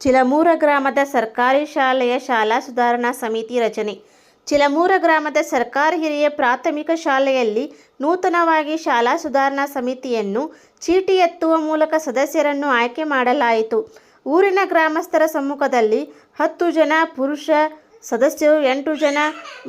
ಚಿಲಮೂರ ಗ್ರಾಮದ ಸರ್ಕಾರಿ ಶಾಲೆಯ ಶಾಲಾ ಸುಧಾರಣಾ ಸಮಿತಿ ರಚನೆ. ಚಿಲಮೂರ ಗ್ರಾಮದ ಸರ್ಕಾರಿ ಹಿರಿಯ ಪ್ರಾಥಮಿಕ ಶಾಲೆಯಲ್ಲಿ ನೂತನವಾಗಿ ಶಾಲಾ ಸುಧಾರಣಾ ಸಮಿತಿಯನ್ನು ಚೀಟಿ ಎತ್ತುವ ಮೂಲಕ ಸದಸ್ಯರನ್ನು ಆಯ್ಕೆ ಮಾಡಲಾಯಿತು. ಊರಿನ ಗ್ರಾಮಸ್ಥರ ಸಮ್ಮುಖದಲ್ಲಿ ಹತ್ತು ಜನ ಪುರುಷ ಸದಸ್ಯರು ಎಂಟು ಜನ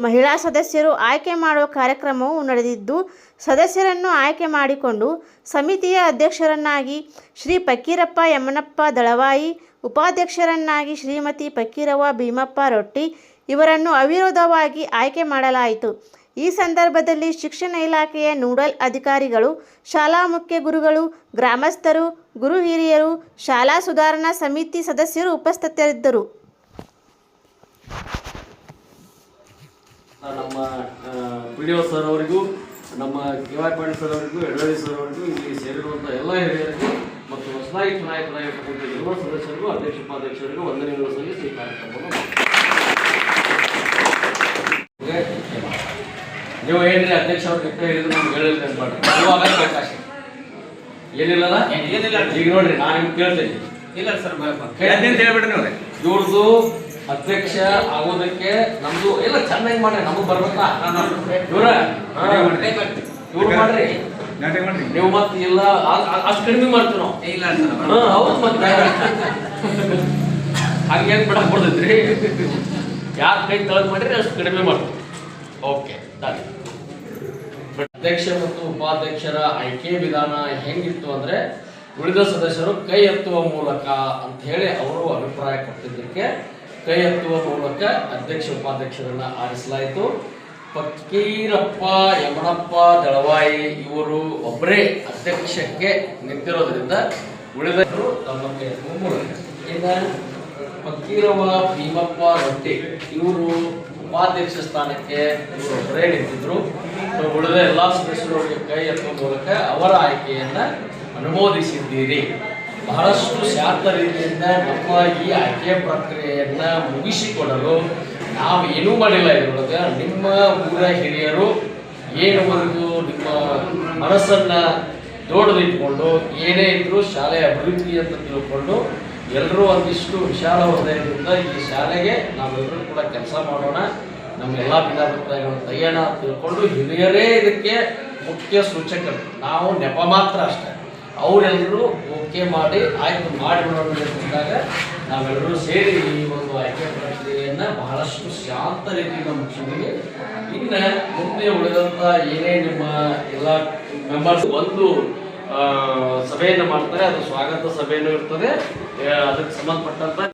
ಮಹಿಳಾ ಸದಸ್ಯರು ಆಯ್ಕೆ ಮಾಡುವ ಕಾರ್ಯಕ್ರಮವು ನಡೆದಿದ್ದು, ಸದಸ್ಯರನ್ನು ಆಯ್ಕೆ ಮಾಡಿಕೊಂಡು ಸಮಿತಿಯ ಅಧ್ಯಕ್ಷರನ್ನಾಗಿ ಶ್ರೀ ಪಕ್ಕೀರಪ್ಪ ಯಮನಪ್ಪ ದಳವಾಯಿ, ಉಪಾಧ್ಯಕ್ಷರನ್ನಾಗಿ ಶ್ರೀಮತಿ ಪಕ್ಕೀರವ್ವ ಭೀಮಪ್ಪ ರೊಟ್ಟಿ ಇವರನ್ನು ಅವಿರೋಧವಾಗಿ ಆಯ್ಕೆ ಮಾಡಲಾಯಿತು. ಈ ಸಂದರ್ಭದಲ್ಲಿ ಶಿಕ್ಷಣ ಇಲಾಖೆಯ ನೂಡಲ್ ಅಧಿಕಾರಿಗಳು, ಶಾಲಾ ಮುಖ್ಯ ಗುರುಗಳು, ಗ್ರಾಮಸ್ಥರು, ಗುರು ಹಿರಿಯರು, ಶಾಲಾ ಸುಧಾರಣಾ ಸಮಿತಿ ಸದಸ್ಯರು ಉಪಸ್ಥಿತರಿದ್ದರು. ನಮ್ಮ ಪಿ ಡಿ ಒ ಸರ್ ಅವರಿಗೂ ನಮ್ಮ ಕೆ ವೈ ಪಾಟೀಲ್ ಸರ್ ಅವರಿಗೂ ಎಡವಳ್ಳಿ ಸರ್ ಅವರಿಗೂ ಇಲ್ಲಿ ಸೇರಿರುವಂಥ ಎಲ್ಲ ಹಿರಿಯರಿಗೂ ಮತ್ತು ಹೊಸದಾಗಿ ಚುನಾಯಿತರಾಗಿರ್ತಕ್ಕಂಥ ಎಲ್ಲ ಸದಸ್ಯರಿಗೂ ಅಧ್ಯಕ್ಷ ಉಪಾಧ್ಯಕ್ಷರಿಗೂ ವಂದನೆಗಳು ಸಲ್ಲಿಸಿ ಈ ಕಾರ್ಯಕ್ರಮವನ್ನು ನೀವು ಏನ್ರಿ ಅಧ್ಯಕ್ಷ ಅವ್ರ ಕೆಟ್ಟ ಹೇಳಿದ್ರು ನಮ್ಗೆ ಹೇಳಿಲ್ಲ ಅನ್ಬಾರ್ದು. ನೀವು ಆಗಬೇಕಾಶ ಏನಿಲ್ಲಲ್ಲ? ಏನಿಲ್ಲ. ಈಗ ನೋಡ್ರಿ ನಾನು ನಿಮ್ಗೆ ಕೇಳ್ತೇನೆ. ಇಲ್ಲ ಸರ್ ಹೇಳ್ಬಿಡ್ರಿ ನೋಡ್ರಿ. ಇವ್ರದ್ದು ಅಧ್ಯಕ್ಷ ಆಗೋದಕ್ಕೆ ನಮ್ದು ಎಲ್ಲ ಚೆನ್ನಾಗಿ ಮಾಡ್ರಿ ನಮಗ್ ಬರ್ಬೇಕ. ಇವ್ರ ಇವ್ರು ಮಾಡ್ರಿ. ನೀವು ಮತ್ತೆ ಇಲ್ಲ ಅಷ್ಟು ಕಡಿಮೆ ಮಾಡ್ತೀವಿ ನಾವು. ಇಲ್ಲ ಹೌದು ಮತ್ತೆ. ಹಂಗೇನ್ ಬಿಡಕ್ ಬರ್ತೈತ್ರಿ ಯಾರ ಕೈ ತಳಗ್ ಮಾಡ್ರಿ ಅಷ್ಟು ಕಡಿಮೆ ಮಾಡ್ತೀವಿ. ಓಕೆ ಅಧ್ಯಕ್ಷ ಮತ್ತು ಉಪಾಧ್ಯಕ್ಷರ ಆಯ್ಕೆ ವಿಧಾನ ಹೆಂಗಿತ್ತು ಅಂದ್ರೆ ಉಳಿದ ಸದಸ್ಯರು ಕೈ ಎತ್ತುವ ಮೂಲಕ ಅಂತ ಹೇಳಿ ಅವರು ಅಭಿಪ್ರಾಯ ಕೊಟ್ಟಿದ್ದಕ್ಕೆ ಕೈ ಎತ್ತುವ ಮೂಲಕ ಅಧ್ಯಕ್ಷ ಉಪಾಧ್ಯಕ್ಷರನ್ನ ಆರಿಸಲಾಯಿತು. ಫಕೀರಪ್ಪ, ಯಮನಪ್ಪ, ದಳವಾಯಿ ಇವರು ಒಬ್ಬರೇ ಅಧ್ಯಕ್ಷಕ್ಕೆ ನಿಂತಿರೋದ್ರಿಂದ ಉಳಿದವರು ಮೂಲಕ. ಇನ್ನ ಭೀಮಪ್ಪ, ರೊಟ್ಟಿ ಇವರು ಉಪಾಧ್ಯಕ್ಷ ಸ್ಥಾನಕ್ಕೆ ಇವರು ಒಬ್ಬರೇ ನಿಂತಿದ್ರು. ಉಳಿದ ಎಲ್ಲ ಸದಸ್ಯರು ಕೈ ಎತ್ತುವ ಮೂಲಕ ಅವರ ಆಯ್ಕೆಯನ್ನ ಅನುಮೋದಿಸಿದ್ದೀರಿ. ಬಹಳಷ್ಟು ಶಾಂತ ರೀತಿಯಿಂದ ನಮ್ಮ ಈ ಆಯ್ಕೆ ಪ್ರಕ್ರಿಯೆಯನ್ನ ಮುಗಿಸಿಕೊಡಲು ನಾವು ಏನೂ ಮಾಡಿಲ್ಲ ಇದರೊಳಗೆ. ನಿಮ್ಮ ಊರ ಹಿರಿಯರು ಏನು ಒಂದು ನಿಮ್ಮ ಮನಸ್ಸನ್ನು ದೊಡ್ಡದಿಟ್ಕೊಂಡು ಏನೇ ಇದ್ದರೂ ಶಾಲೆಯ ಅಭಿವೃದ್ಧಿ ಅಂತ ತಿಳ್ಕೊಂಡು ಎಲ್ಲರೂ ಒಂದಿಷ್ಟು ವಿಶಾಲ ಹೃದಯದಿಂದ ಈ ಶಾಲೆಗೆ ನಾವೆಲ್ಲರೂ ಕೂಡ ಕೆಲಸ ಮಾಡೋಣ. ನಮ್ಮೆಲ್ಲ ಭಿನ್ನಾಭಿಪ್ರಾಯಗಳನ್ನು ತೆಗೆಯೋಣ ತಿಳ್ಕೊಂಡು ಹಿರಿಯರೇ ಇದಕ್ಕೆ ಮುಖ್ಯ ಸೂಚಕರು. ನಾವು ನೆಪ ಮಾತ್ರ ಅಷ್ಟೇ. ಅವರೆಲ್ಲರೂ ಓಕೆ ಮಾಡಿ ಆಯ್ತು ಮಾಡಿಬಿಡೋಣ ಅಂದಾಗ ನಾವೆಲ್ಲರೂ ಸೇರಿ ಈ ಒಂದು ಆಯ್ಕೆ ಪ್ರಕ್ರಿಯೆಯನ್ನ ಬಹಳಷ್ಟು ಶಾಂತ ರೀತಿಯಿಂದ ಮುಗಿಸಿದ್ದೀವಿ. ಇನ್ನು ಮುಂದೆ ಉಳಿದಂಥ ಏನೇ ನಿಮ್ಮ ಎಲ್ಲ ಮೆಂಬರ್ಸ್ ಒಂದು ಸಭೆಯನ್ನು ಮಾಡ್ತಾರೆ, ಅದು ಸ್ವಾಗತ ಸಭೆಯೂ ಇರ್ತದೆ. ಅದಕ್ಕೆ ಸಂಬಂಧಪಟ್ಟಂತ